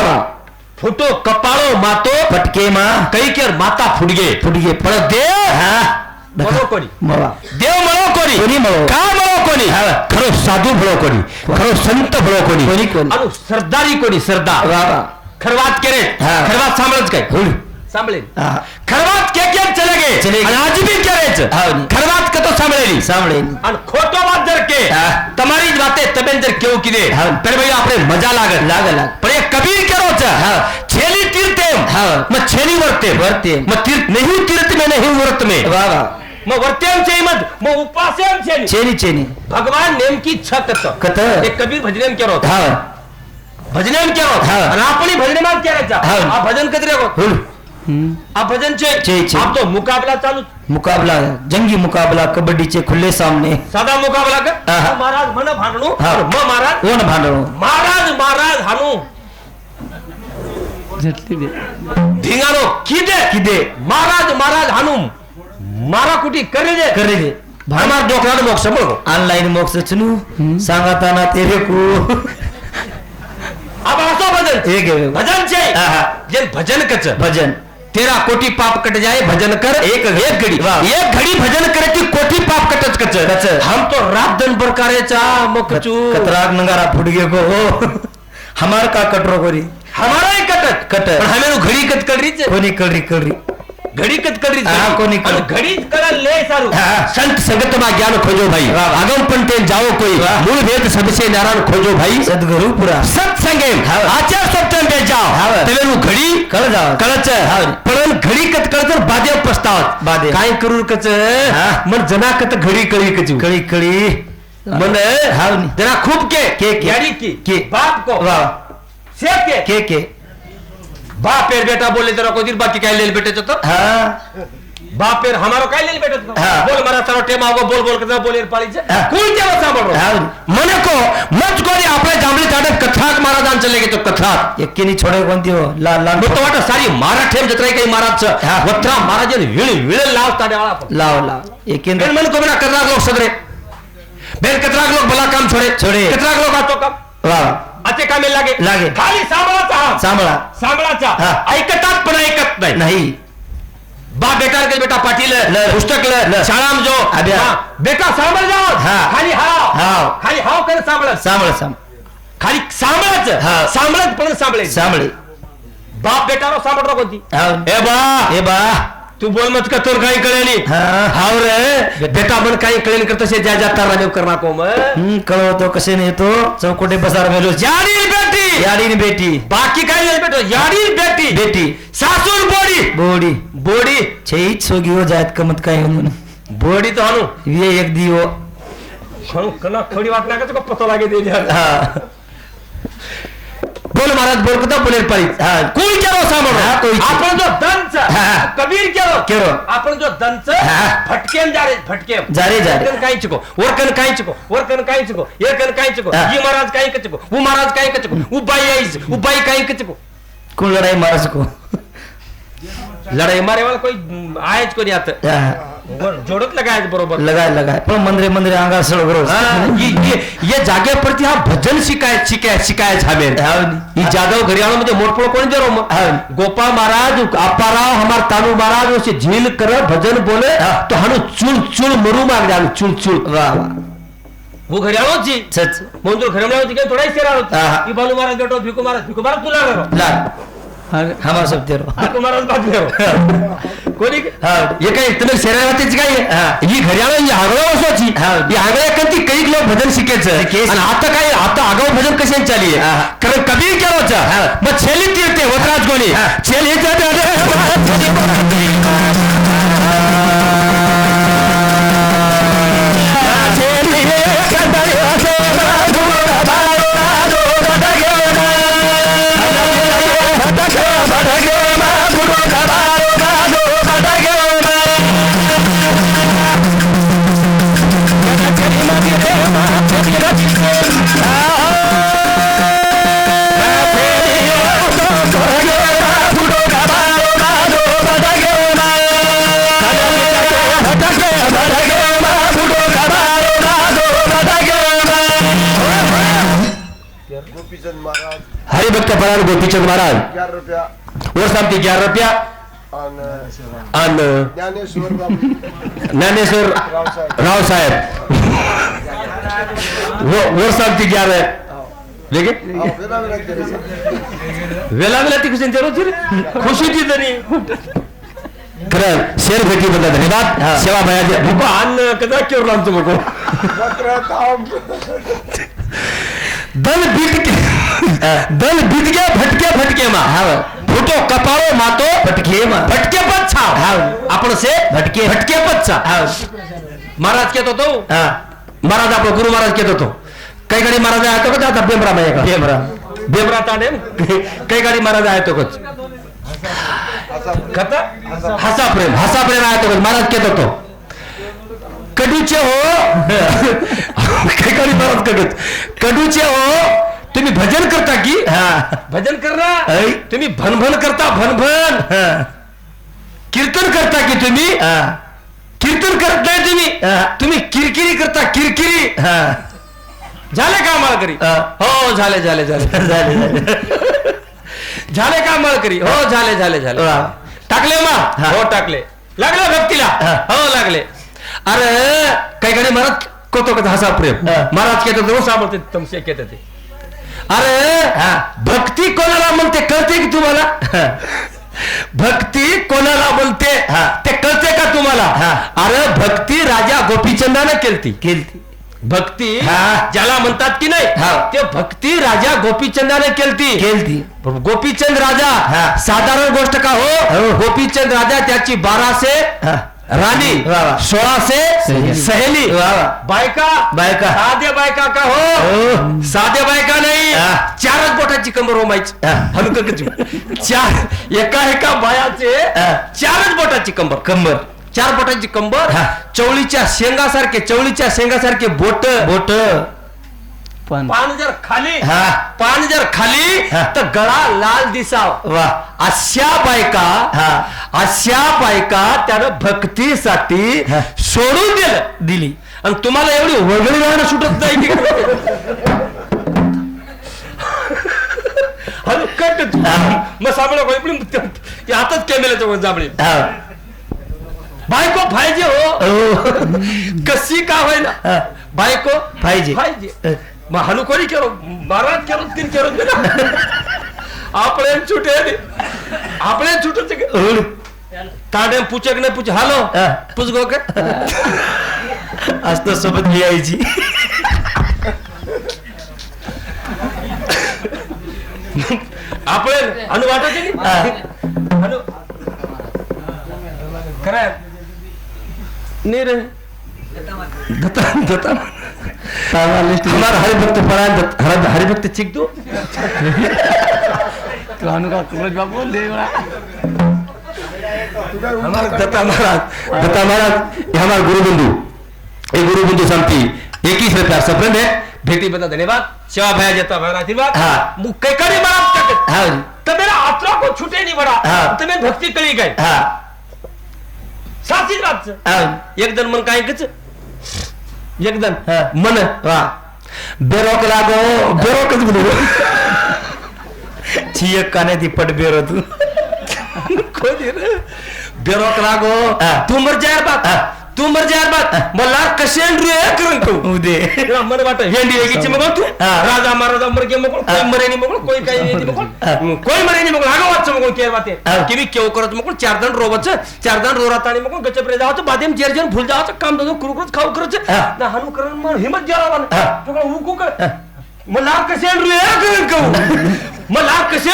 मारा फुटो कपाळो मातो फटके मा कई केर माता फुडगे फुटगे पळत देव हा मळो कोणी मला देव मळो कोणी कोणी मळो का मळो कोणी खरो साधू भळो कोणी खरो संत भळो कोणी कोणी कोणी आणि सरदारी कोणी सरदार खरवात केरे खरवात सांभाळच काय होईल सांभळेल. खरबात के के चले गए चले आज भी करे खरवात का तो सांभळेली? सांभळेल. आणि खोटो बात जर के तमारी बातें तबेन जर क्यों की दे. पर भाई आपने मजा लागत लागत पर ये कबीर करो छेली तीर्थ मग छेली वरते वरते नहीं तीर्थ में नहीं व्रत में. वाह वाह मग मत मग उपास्याम चेनी भगवान नेमकी छत कत? एक कबीर भजनेम केरो हा. भजनेम केरो हा. आणि आपण भजनेमात केरायचा हा. भजन कधी रे आप भजन छे आप तो मुकाबला चालू मुकाबला जंगी मुकाबला कबड्डीचे खुले सामने साधा मुकाबला का महाराज मन भांडणू म महाराज कोण भांडणू महाराज महाराज हानू धिंगानो किदे किदे महाराज महाराज हानू मारा कुटी करे दे करे दे भामार डोकरान मोक्ष बघ ऑनलाईन मोक्ष चुनू सांगाताना ते रेकू आपण असो भजन भजन चे जे भजन कच भजन तेरा कोटी पाप कट जाए भजन कर एक एक घड़ी एक घड़ी भजन करे की कोटी पाप कट कच हम तो रात दिन भर करे चा मकचू कतराग नंगारा फुट गए को हो। हमार का कटरो गोरी हमारा ही कटत। कटत। हमें घड़ी कट कर रही कोनी कर रही कर रही घड़ी कतकड़ी हाँ, कोनी करो. घड़ी कल ले सारू. हाँ, संत संगत में ज्ञान खोजो भाई. आगम पंते जाओ कोई. मूल भेद सबसे नारायण खोजो भाई. सदगुरु पूरा. सत्संगे आचार सत्संग पे जाओ. तेरे घड़ी कळ जाओ. कळच. पण घडी कतकळ तर बादे प्रस्ताव बादे काय करू कच? मन जना कत घडी कळी कचू. कळी कळी. मन हाव जरा खूप के. के के. के. बाप को. से के. के के. बापेर बेटा बोले तेरा कोई दिन बाकी काय लेल बेटे तो हाँ. बापेर हमारो काय लेल बेटे तो हाँ. बोल मरा सारो टेम आवो बोल बोल करता बोले पाली जे कोई क्या बता बोल हाँ. मने को मत को ये आपने जामले जाटे कथाक मारा दान चलेगे तो कथाक. ये किनी छोड़े कौन दियो ला ला वो तो वाटा सारी मारा ठेम जतराई कई मारा च वत्रा मारा जे विल विल लाव ताडे वाला लाव लाव. ये किन मन को बिना कर लोग सदरे. बेर कतराक लोग भला काम छोड़े. छोड़े. कतराक लोग आतो कम. वाह असे कामे लागे? लागे. खाली सांभाळाचा सांभाळा. सांभाळाचा. हा. ऐकतात पण ऐकत नाही. बा बेकार कर बेटा पाटील. ल. पुस्तक शाळा जो. अभ्या. बेटा सांभाळ जाओ हा. खाली हाव. हा खाली हाव कर सांभाळ सांभाळ. खाली हा. सांभाळायचं सांभाळत पण सांभळे सांभळे. बाप बेटा सांभाळतो कोणती? हाव. ए बा. ए बा. तू बोल मत का तुला काही कळेली? हा. हाव रे. बेटा पण काही कळेल कर तसे ज्या ज्या तारा करणार को मग हम्म, कळवतो कसे नेतो चौकोटे बसार मेलो. याडी बेटी. याडीने बेटी. बाकी काही नाही बेटो याडी बेटी. बेटी. सासूर बोडी. बोडी. बोडी. छेईच सोगी हो जायत कमत काय म्हणून. बोडी तो हाणू वे एक दिवो हाणू कना खडी वाटणार का तुका पतो लागे दे. हा. बोल महाराज बोल कदा बोलेल पाळी हा. कोई केलो सांभाळो हा, कोई के. आपण जो दंच. कबीर केलो केलो. आपण जो दंच. फटकेन जारे जारे, जारे. वरकन काही चिको वरकन काही चिको वरकन काही चिको एकन काही चिको हा. ये महाराज काही कचिको वो महाराज काही कचिको उ बाई आईच उ बाई काही कचिको कोण लढाई मारा सको लढाई मारे वाला कोई आहेच कोणी आता. जोडत लगायच बरोबर. लगाय लगाय. पण मंदरे मंदरे अंगार सळ हा, ये ये ये जागेवरती हा भजन शिकाय शिकाय शिकाय हमें ई जादव घरियाणो म्हणजे मोठपळ कोण जरो हाँ। गोपाल महाराज अपाराव हमार तानू महाराज उसे झील कर भजन बोले हाँ। तो हनु चुल चुल मरू माग जानु चुल चुल वो घरियाणो जी सच मंजूर घरमला होती काय थोडा हाँ। बालू महाराज बेटो भिकू महाराज भिकू महाराज तुला करो हमारा सब तेरो हाको महाराज बातम्या कोणी हा. हे काय तुम्ही शरीरातीच काय हा. ही घड्याळ ही आगळ्या वर्षाची हा. ही आगळ्या कधी कैक लोक भजन शिकायचं शिकेच. आणि आता काय आता आगाऊ भजन कशाने चाली हा. कारण कबीर होतं मग छेली तीरते वतराज कोणी हा. छेली ज्ञानेश्वर बाबू। ज्ञानेश्वर रावसाहेब रावसाहेब व- वर सांगते ग्यारह। वेगे अहो, वेळा वेळा केले सर. वेला वेला ती खुशी होती रे खुशी ती तरी। खरं शेर भेटी बद्दल धन्यवाद। सेवा भया भूको अन्न कदा केवढ लावतो मग वक्र थांब दल बीत के दल गया भटके भटके मा। फुटो कपाळो मातो फटके मा. भटके पद छाव। आपण से भटके. भटके पद छा महाराज कहत होतो हा। महाराज आपला गुरु महाराज कहत होतो काही गाडी महाराज आहे तो का? आता बेमरा माया का? बेमरा. बेमरा ताडे? काही गाडी महाराज आहे तो कच कथा? हसा प्रेम हसा प्रेम आहे तो महाराज कहत होतो कडूचे हो। काही गाडी महाराज कडूच कडूचे हो। तुम्ही भजन करता की? हा. भजन करना? ऐ. तुम्ही भनभन करता भनभन. हा. कीर्तन करता की तुम्ही? हा. कीर्तन करत नाही तुम्ही? हा. तुम्ही किरकिरी करता किरकिरी. हा. झाले का माळकरी हा. हो झाले झाले झाले. झाले झाले. झाले का माळकरी हो झाले झाले झाले. टाकले मा? हा. हो टाकले. लागले भक्तीला? हा. हो लागले. अरे काही कडे महाराज कोतो कथा हसा प्रेम. महाराज केत रोज सांभाळते तमसे केत ते. अरे हा. भक्ती कोणाला म्हणते कळते की तुम्हाला भक्ती कोणाला बोलते हा. ते कळते का तुम्हाला. अरे भक्ती राजा गोपीचंदाने केलती केलती भक्ती हा. ज्याला म्हणतात की नाही. ते भक्ती राजा गोपीचंदाने केलती केलती गोपीचंद राजा हा. साधारण गोष्ट का हो हो. गोपीचंद राजा त्याची बाराशे. राणी वा. सोळाशे सहेली. बायका बायका. साध्या बायका का हो. साध्या बायका नाही. चारच बोटाची कंबर रोमायची. हनुकची चार एका एका बायाचे. चारच बोटाची कंबर कंबर चार बोटाची कंबर हा. चवळीच्या शेंगासारखे चवळीच्या शेंगासारखे बोट बोट पण. पान जर खाली हा. पान जर खाली हा. तर गळा लाल दिसाव. वा. अशा बायका हा. अशा बायका त्यानं भक्तीसाठी हा. सोडून दिलं. दिली. आणि तुम्हाला एवढी वगळी राहणं सुटत नाही की? हॅलो कट मग कोणी कॅमेऱ्याच्या जांभळी. हा. बायको पाहिजे हो. हो. कशी का होईना? हा. बायको पाहिजे. पाहिजे. मग हनु कोणी केलो? महाराज केलो तीन केलो. आपले छुटे आपले छुटे उड. ताडे पूछे की नाही पूछे हॅलो. हा. पूछ गो का आज तर सोबत मी यायची. आपले हनु वाटत नाही? हा. हनु खरं नाही रे. दत्ता दत्ता हमारा हरिभक्त परायण दत्त- हर- हरिभक्त चिक दो हमारा दत्ता महाराज दत्ता महाराज ये हमारा गुरु बंधु ये गुरु बंधु शांति एक ही से प्यार सप्रेम है भेटी बता धन्यवाद सेवा भया जता भया आशीर्वाद हाँ। कई कड़ी का हा तो मेरा आत्मा को छूटे नहीं बड़ा हाँ। तो मैं भक्ति करी गई हा साची बात एक जण मन काय कच एक जण हा. मन वा बेरोक लागो बेरोकच बोलू छियक का नाही ती पटबेर तू कोणी रे बेरोक लागो हा. तू मर जाय बात हा. तू मर जा बात. मला कसे करून तू उदे. मर वाट हेंडी वेगीची मग तू. राजा महाराजा मर मग मर्यानी मग कोई काय नाही मग कोई मरे मग हागा वाच मग केर वाते. मी केव करत मग चार जण रोवच. चार जण रोरात आणि मग गचप रे जावचं. बादेम जेर जण फुल जावचं. काम धंदो कुरुकुरुच खाऊ करच. हनु करून हिमत जेवा उकू कर मला कसे मला कसे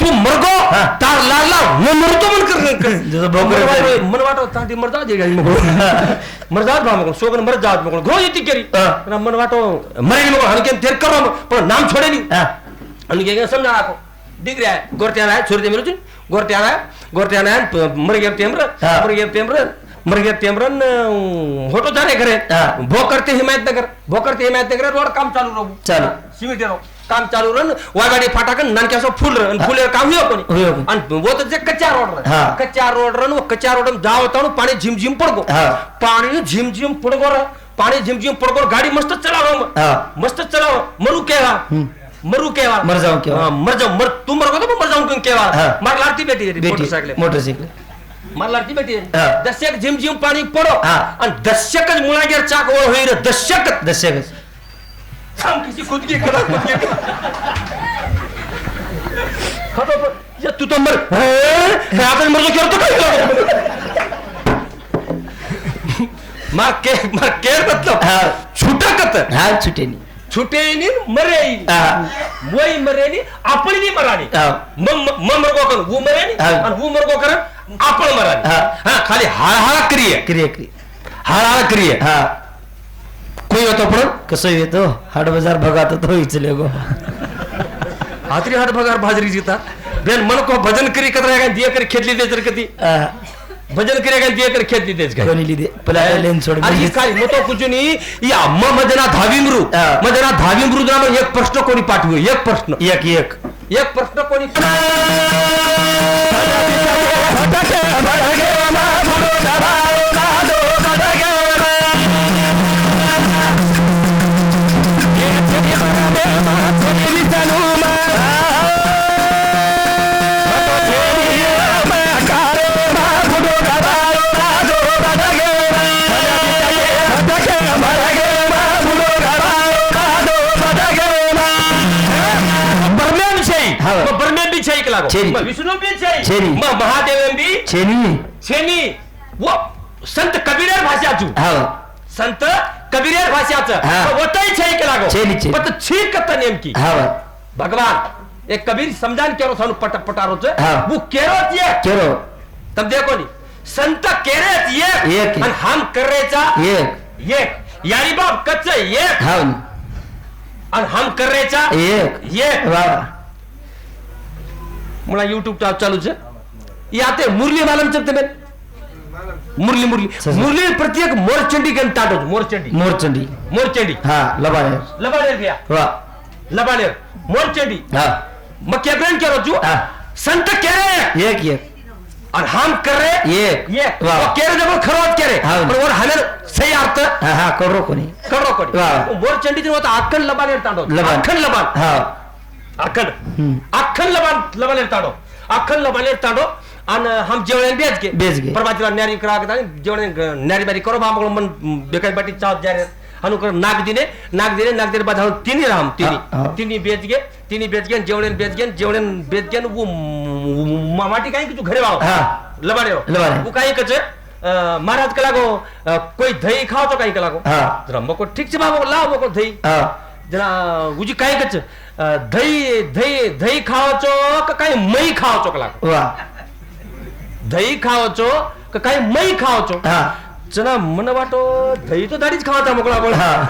तू मरगो तार लागला मग मरतो मन कर मन वाटव तांती मरदा जे गाडी मग. मरदात भाव मग सोगन मरत जात मग. घो येते केरी मन वाटो मरे मग हनकेन तेर करो पण नाम छोडे नी. हनके समजा आको दिख रहा है गोरत्या रहा है छोड़ दे मेरे गोरत्या रहा है गोरत्या रहा है. मर गया तेमर मर तेमर मुर्गे तेमरन होटो जाने करे. हाँ। भो करते हिमायत नगर. भो करते हिमायत नगर रोड काम चालू रहो. चालू. सिमेंट रहो. काम चालू रन वागाडी फाटाकन नानके फुल रन. फुले काम हो कोणी? आणि वो तर जे कच्चा रोड रन. कच्चा रोड रन वो कच्चा रोड जाव ताणू पाणी झिमझिम पडगो. पाणी झिमझिम पडगो र. पाणी झिमझिम पडगो गाडी मस्त चलाव. मस्त चलाव. मरू केवा. मरू केवा. मर जाऊ केवा. मर जाऊ मर तू मरगो तो मर जाऊ केवा? मार लागती बेटी बेटी. मोटरसाइकिल मोटरसाइकिल बेटी हा. दशक झिम झिम पाणी पडो. हा. आणि दशकच मुळागेर चाक ओळ होई रे दशकच. दशकच. थांब किसी खुद की करा खुद की खतो पण. या तू मर. हे? आपण मरतो करतो काय? मार के मार केर मतलब. हा. छुटा कत हा छुटेनी. छुटे नी मरे हा. वही मरे नी आपण नी मरानी. हा. मग मग मरगो कर वो मरे हा. आणि वो मरगो कर आपण मरानी हा. हा खाली हाळहाळा क्रिये. क्रिया क्रिया. हाळहाळा क्रिये. हा. कोई होतो पण कसं येतो? हाट बाजार भगात तो इचले गो. हातरी हात बघा भाजरी जिता. बेन मन को भजन करी कतरा काय? दिया करी खेतली तेच रे कधी हा, भजन करी काय? दिया करी खेतली तेच काय? कोणी लिहिते? पला लेन सोड आणि ही काय? मोठं कुचुनी या अम्मा मदना धाविमृ हा. मदना धाविमृ नाम एक प्रश्न कोणी पाठवू? एक प्रश्न. एक एक. एक प्रश्न कोणी தக मग विष्णूविषयी छेनी. मग महादेवी छेनी छेनी व संत कबीर भाषाचू हा. संत कबीर भाषाचं हा. छै के लागो. छेनी, छेनी. पण छीक कत नेमकी. हा. भगवान एक कबीर समजान केरो थानु पट पटारोच. हा. वो केरोच ये. केरो। तब देखो नी संत केरेच ये. एक. आणि हम करेचा एक। एक यारी बाप कच्च एक हा. आणि हम करेचा एक। एक वा. मला युट्यूब चालू છે याते मुरली मालम चलते बेन मुरली मुरली. मुरली प्रत्येक मोरचंडी के टाटो मोरचंडी. मोरचंडी. मोरचंडी. हा लबाड लबाडेर भैया वा. लबाडेर मोरचंडी. हा. मग क्या बेन क्या रोजू हा. संत कह रहे एक एक. और हम कर. रहे ये वा. वो कह रहे जब खरोच कह रहे हाँ. पण वर हमें सही अर्थ. हा हा करो कोणी करो वा. मोरचंडी होता अखंड लबाडेर तांडो लबाड. अखंड लबाड हा. अखंड हम्म. अखंड लबाड लबाडेर तांडो अखंड लबाडेर तांडो आणि हम जेवण बेच गे बेच गे. परवाचीला न्यारी करा जेवण न्यारी बारी करो बा मग मन बेकाई बाटी चाव जा रे हनु कर नाग दिने नाग दिने नाग दिने बाद हम तिनी राम तिनी हाँ, हाँ. तिनी बेच गे तिनी बेच गे जेवण बेच गे जेवण बेच गे वो म- माटी काही की तू घरे वाव हाँ. लबाडे लबाडे. वो काही कचे महाराज कला गो अ, कोई दही कला हा दही हा दही दही खावाचो काही मई खावाचो कला वा. दही खावाचो का काही मई खावाचो हा. चना मन वाटो दही तो दाडीच खावाचा मोकळा आपण. हा.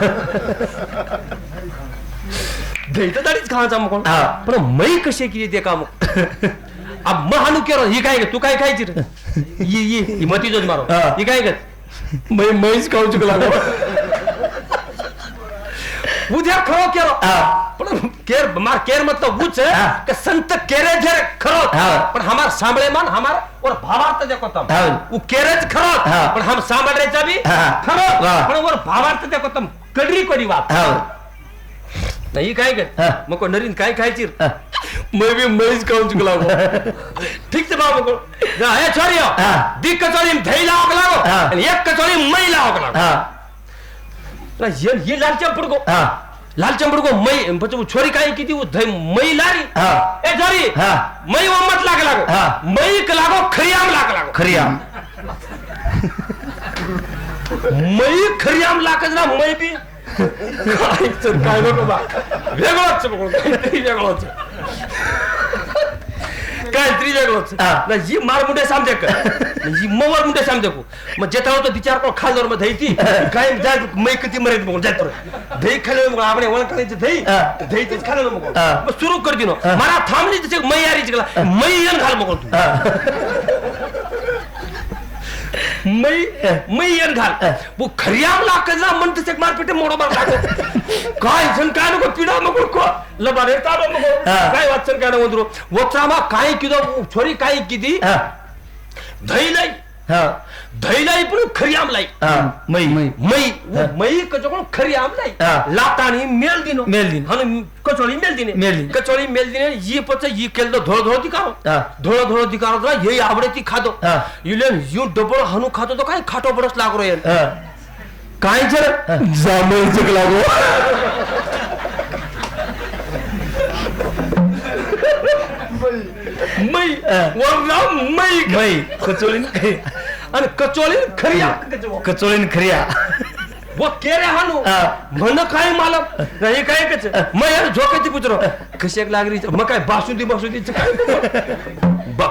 दही तर दाडीच खावाचा मोकळा. हा. पण मई कशी की ते काम? अब म हानू केरो ही काय? तू काय खायची रे? ये ये ही मती जोज मारो. हा. ही काय ग? मै म्हैस खाऊ चुकला. उद्या खरो केरो हा पण केर मार केर मतलब ऊच हा. का संत केरे घेर खरो हा. पण हमार सांभळे मान हमार और भावार्थ देखो तम हा. उ केरेच खरो हा. पण हम सांभळेचा बी हा. खरो. पण और भावार्थ देखो तम कडरी कोडी बात हा नाही काय मग कोण नरीन काय खायची. मैं बी मैच खाऊन चुकला ठीक से बाबा को हे छोरी हो. दी कचोरी हा. आणि एक कचोरी में मई लावक लागो हा लाल चंपड़ को हा. लाल चंपड़ को मई પછી वो छोरी काय की वो दही मई लारी? हा. ए छोरी हा. मई वो मत लाग लागो. हा. मई क लागो खरियाम लाग लागो. खरियाम मई खरियाम लागत ना मई बी काय नको बा वेगळंच वेगळंच वेगळंच हा. ना जी मार मुंडे समजे का जी मवर मुंडे समजे को मग जेता होतो विचार को खालदरमध्ये ती काय जाय मै किती मरेत मग जात दही खाले मग आपण ओळखायचं दही हा. दही तेच खाल्लं मग हा. मग सुरू कर दिनो हा. मला थांबली तिथे मै येन घाल. वो खरियाम लाक ना मन तिथे मार पिटे मोडो मार लागो काय जण काय नको पिडा मग को लबारे ताडो मग हा. काय वाचन काय नको वक्रामा काय किदो छोरी काय किदी? हा दही लाई हा दही लाई पण खरियाम लाई हा मै मै मै कचोको खरी आम लाई हा. लातानी मेल दिनो मेल दिनो. हन कचोळी मेल दिने मेल दिने. कचोळी मेल दिने ये पच ये केल धोळ धोळ दिकारो हा. धोळ धोळ ना ये आवडे ती खादो हा. युलेन यू डबल हनु खातो तो काय खाटो बरस लागरो हा काय जर जांभळ चुक लागो मै हा. वरना मै मै कचोळीन आणि कचोळी खरी आम कचोळीन खरिया वो केरे हानु हा. म्हण काय मालक नाही काय कच मग यार झोकायची पुत्र कशाक लागली मग काय बासुंदी बासुंदी काय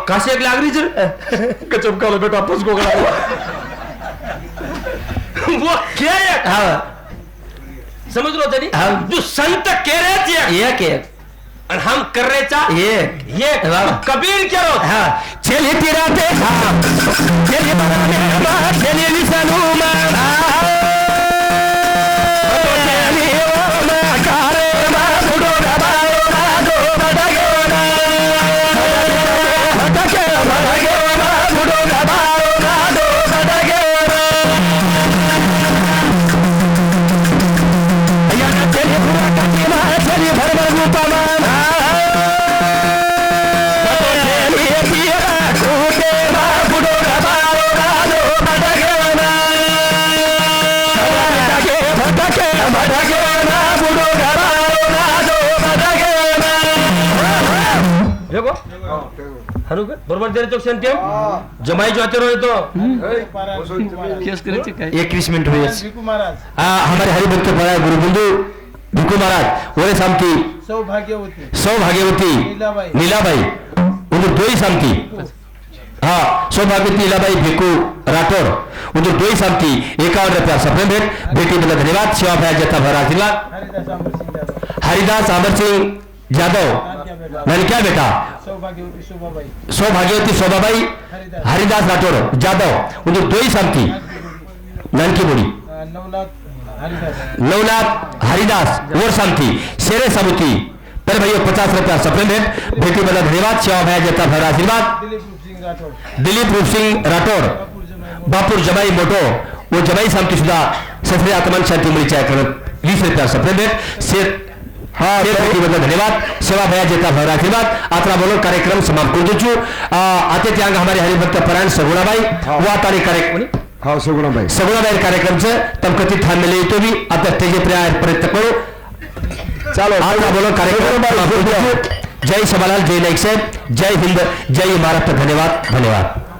कशाक लागली जर कचम कालो बेटा पस गोगला वो क्या है हा समझ लो तरी हा. जो संत केरेच एक एक आणि हम करेचा एक ये। वा. कबीर केरो हा। चली तिरा देखा चली बनाने मा चली लिसनु मा बरोबर दे तो सेंटियम जमाई जो आते रहो तो एकवीस मिनिट महाराज हा हमारे हरिभक्त पराय गुरुबंधू भिकू महाराज ओरे सामती सौभाग्यवती. सौभाग्यवती नीलाबाई. उधर दो ही सामती हाँ सौभाग्यवती नीलाबाई भिकू राठौर उधर दो ही सामती एकावन रुपया सपने भेंट. बेटी बदला धन्यवाद. सेवा भया जता भर आशीर्वाद हरिदास अमर सिंह यादव हरिदास अमर सिंह नानक्या बेटा. ननक्या बेटा सौभाग्यवती शोभाबाई सौभाग्यवती शोभाबाई हरिदास. हरिदास राठौर जाधव उधर दो ही सामती ननकी बुड़ी अं, नवनाथ हरिदास नवनाथ हरिदास और शांति शेरे समुति पर भैया पचास रुपया सपने भेंट बेटी बदला धन्यवाद। सेवा भया जता भर आशीर्वाद। दिलीप रूप सिंह राठौर दिलीप रूप सिंह राठौर बापूर जमाई बापूर जमाई मोटो वो जमाई शांती सुद्धा सफरे आत्मान शांती मुलीच्या ऐकलं वीस रुपया सपने भेंट शेत हा धन्यवाद सेवा भया जेता भर आशीर्वाद आता बोलो कार्यक्रम समाप्त करू देचू आता त्या हमारे हरिभक्त परायण सगुणाबाई वा तारीख कार्यक्रम हा सगुणाबाई सगुणाबाई कार्यक्रमचं तम कथित थांबलेले येतो मी आता त्याचे प्रयत्न करू चालो आता बोलो कार्यक्रम. जय सभालाल जय नाईक साहेब जय हिंद जय महाराष्ट्र धन्यवाद धन्यवाद